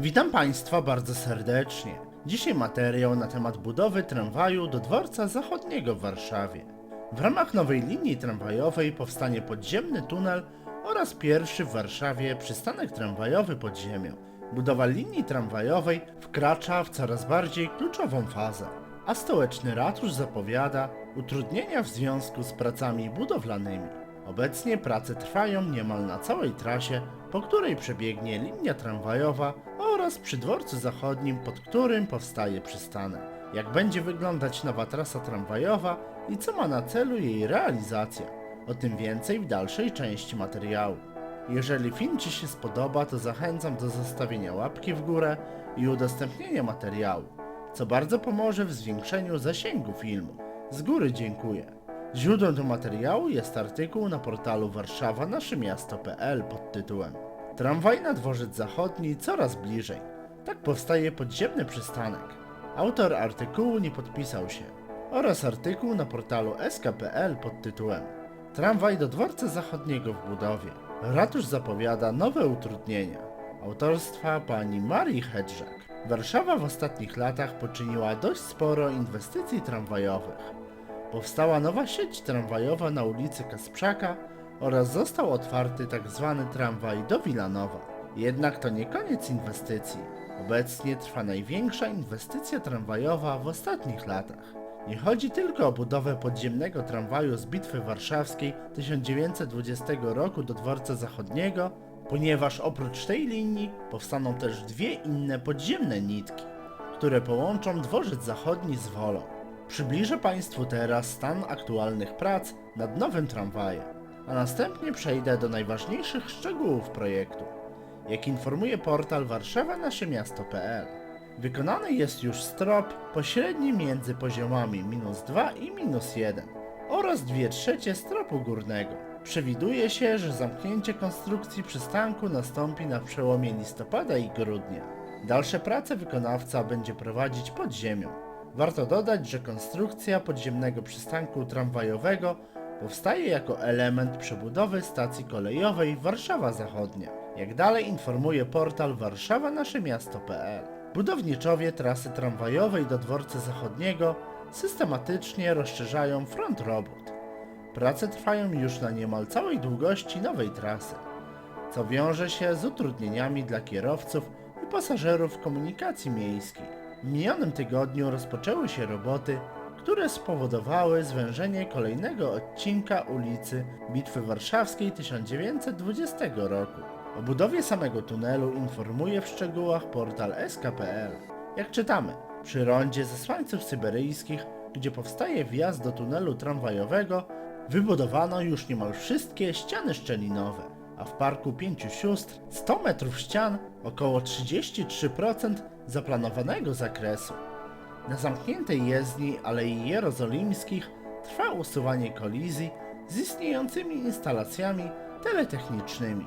Witam Państwa bardzo serdecznie. Dzisiaj materiał na temat budowy tramwaju do dworca zachodniego w Warszawie. W ramach nowej linii tramwajowej powstanie podziemny tunel oraz pierwszy w Warszawie przystanek tramwajowy pod ziemią. Budowa linii tramwajowej wkracza w coraz bardziej kluczową fazę, a stołeczny ratusz zapowiada utrudnienia w związku z pracami budowlanymi. Obecnie prace trwają niemal na całej trasie, po której przebiegnie linia tramwajowa oraz przy dworcu zachodnim, pod którym powstaje przystanek. Jak będzie wyglądać nowa trasa tramwajowa i co ma na celu jej realizacja. O tym więcej w dalszej części materiału. Jeżeli film Ci się spodoba, to zachęcam do zostawienia łapki w górę i udostępnienia materiału, co bardzo pomoże w zwiększeniu zasięgu filmu. Z góry dziękuję. Źródłem do materiału jest artykuł na portalu warszawa pod tytułem Tramwaj na dworzec zachodni coraz bliżej. Tak powstaje podziemny przystanek. Autor artykułu nie podpisał się. Oraz artykuł na portalu sk.pl pod tytułem Tramwaj do dworca zachodniego w budowie. Ratusz zapowiada nowe utrudnienia. Autorstwa pani Marii Hedrzak. Warszawa w ostatnich latach poczyniła dość sporo inwestycji tramwajowych. Powstała nowa sieć tramwajowa na ulicy Kasprzaka oraz został otwarty tzw. tramwaj do Wilanowa. Jednak to nie koniec inwestycji. Obecnie trwa największa inwestycja tramwajowa w ostatnich latach. Nie chodzi tylko o budowę podziemnego tramwaju z Bitwy Warszawskiej 1920 roku do dworca zachodniego, ponieważ oprócz tej linii powstaną też dwie inne podziemne nitki, które połączą dworzec zachodni z Wolą. Przybliżę Państwu teraz stan aktualnych prac nad nowym tramwajem, a następnie przejdę do najważniejszych szczegółów projektu. Jak informuje portal warszawanasze-miasto.pl, wykonany jest już strop pośredni między poziomami minus 2 i minus 1 oraz 2 trzecie stropu górnego. Przewiduje się, że zamknięcie konstrukcji przystanku nastąpi na przełomie listopada i grudnia. Dalsze prace wykonawca będzie prowadzić pod ziemią. Warto dodać, że konstrukcja podziemnego przystanku tramwajowego powstaje jako element przebudowy stacji kolejowej Warszawa Zachodnia. Jak dalej informuje portal warszawanasze-miasto.pl. Budowniczowie trasy tramwajowej do dworca zachodniego systematycznie rozszerzają front robót. Prace trwają już na niemal całej długości nowej trasy, co wiąże się z utrudnieniami dla kierowców i pasażerów komunikacji miejskiej. W minionym tygodniu rozpoczęły się roboty, które spowodowały zwężenie kolejnego odcinka ulicy Bitwy Warszawskiej 1920 roku. O budowie samego tunelu informuje w szczegółach portal sk.pl. Jak czytamy, przy rondzie ze Słańców Syberyjskich, gdzie powstaje wjazd do tunelu tramwajowego, wybudowano już niemal wszystkie ściany szczelinowe, a w Parku Pięciu Sióstr 100 metrów ścian, około 33% zaplanowanego zakresu. Na zamkniętej jezdni Alei Jerozolimskich trwa usuwanie kolizji z istniejącymi instalacjami teletechnicznymi.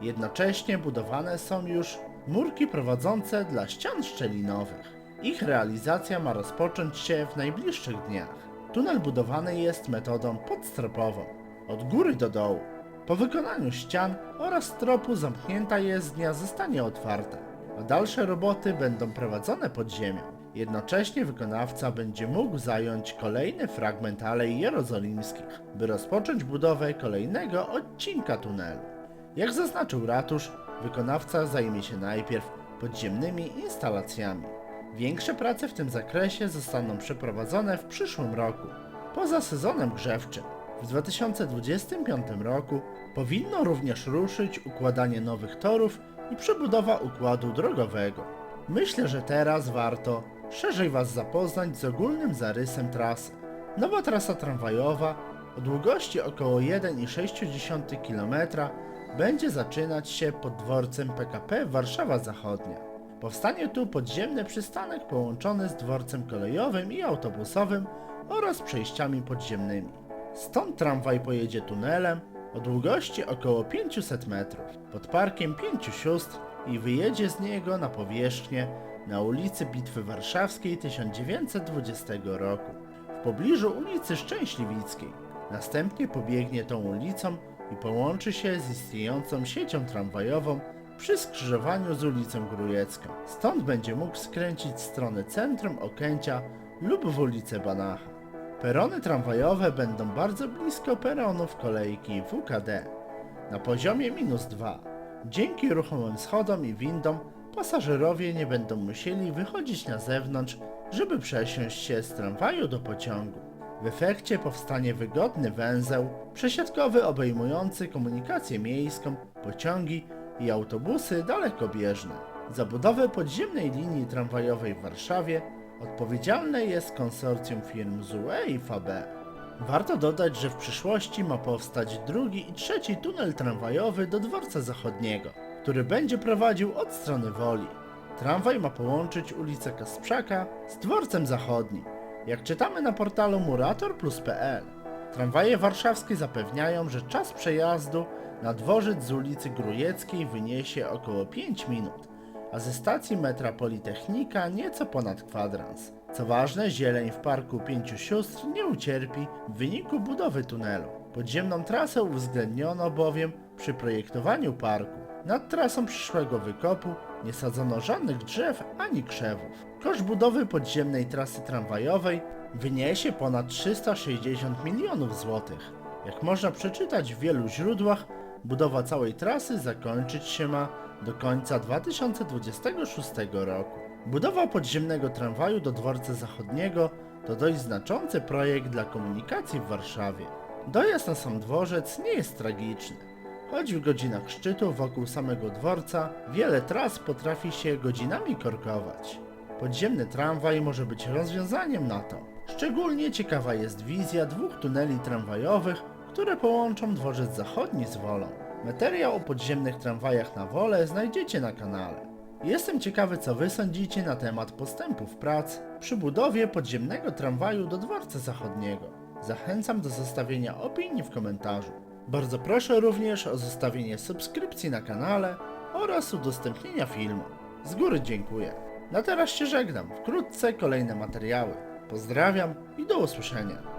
Jednocześnie budowane są już murki prowadzące dla ścian szczelinowych. Ich realizacja ma rozpocząć się w najbliższych dniach. Tunel budowany jest metodą podstropową, od góry do dołu. Po wykonaniu ścian oraz tropu zamknięta jezdnia zostanie otwarta, a dalsze roboty będą prowadzone pod ziemią. Jednocześnie wykonawca będzie mógł zająć kolejny fragment Alei Jerozolimskich, by rozpocząć budowę kolejnego odcinka tunelu. Jak zaznaczył ratusz, wykonawca zajmie się najpierw podziemnymi instalacjami. Większe prace w tym zakresie zostaną przeprowadzone w przyszłym roku, poza sezonem grzewczym. W 2025 roku powinno również ruszyć układanie nowych torów i przebudowa układu drogowego. Myślę, że teraz warto szerzej Was zapoznać z ogólnym zarysem trasy. Nowa trasa tramwajowa o długości około 1,6 km będzie zaczynać się pod dworcem PKP Warszawa Zachodnia. Powstanie tu podziemny przystanek połączony z dworcem kolejowym i autobusowym oraz przejściami podziemnymi. Stąd tramwaj pojedzie tunelem o długości około 500 metrów pod parkiem Pięciu Sióstr i wyjedzie z niego na powierzchnię na ulicy Bitwy Warszawskiej 1920 roku w pobliżu ulicy Szczęśliwickiej. Następnie pobiegnie tą ulicą i połączy się z istniejącą siecią tramwajową przy skrzyżowaniu z ulicą Grujecką. Stąd będzie mógł skręcić w stronę centrum Okęcia lub w ulicę Banacha. Perony tramwajowe będą bardzo blisko peronów kolejki WKD, na poziomie minus 2. Dzięki ruchomym schodom i windom pasażerowie nie będą musieli wychodzić na zewnątrz, żeby przesiąść się z tramwaju do pociągu. W efekcie powstanie wygodny węzeł przesiadkowy obejmujący komunikację miejską, pociągi i autobusy dalekobieżne. Za budowę podziemnej linii tramwajowej w Warszawie odpowiedzialne jest konsorcjum firm ZUE i FAB. Warto dodać, że w przyszłości ma powstać drugi i trzeci tunel tramwajowy do dworca zachodniego, który będzie prowadził od strony Woli. Tramwaj ma połączyć ulicę Kasprzaka z dworcem zachodnim, jak czytamy na portalu muratorplus.pl. Tramwaje warszawskie zapewniają, że czas przejazdu na dworzec z ulicy Grujeckiej wyniesie około 5 minut, a ze stacji metra Politechnika nieco ponad kwadrans. Co ważne, zieleń w parku Pięciu Sióstr nie ucierpi w wyniku budowy tunelu. Podziemną trasę uwzględniono bowiem przy projektowaniu parku. Nad trasą przyszłego wykopu nie sadzono żadnych drzew ani krzewów. Koszt budowy podziemnej trasy tramwajowej wyniesie ponad 360 milionów złotych. Jak można przeczytać w wielu źródłach, budowa całej trasy zakończyć się ma do końca 2026 roku. Budowa podziemnego tramwaju do dworca zachodniego to dość znaczący projekt dla komunikacji w Warszawie. Dojazd na sam dworzec nie jest tragiczny. Choć w godzinach szczytu wokół samego dworca wiele tras potrafi się godzinami korkować. Podziemny tramwaj może być rozwiązaniem na to. Szczególnie ciekawa jest wizja dwóch tuneli tramwajowych, które połączą dworzec zachodni z Wolą. Materiał o podziemnych tramwajach na Wolę znajdziecie na kanale. Jestem ciekawy, co wy sądzicie na temat postępów prac przy budowie podziemnego tramwaju do dworca zachodniego. Zachęcam do zostawienia opinii w komentarzu. Bardzo proszę również o zostawienie subskrypcji na kanale oraz udostępnienia filmu. Z góry dziękuję. Na teraz się żegnam. Wkrótce kolejne materiały. Pozdrawiam i do usłyszenia.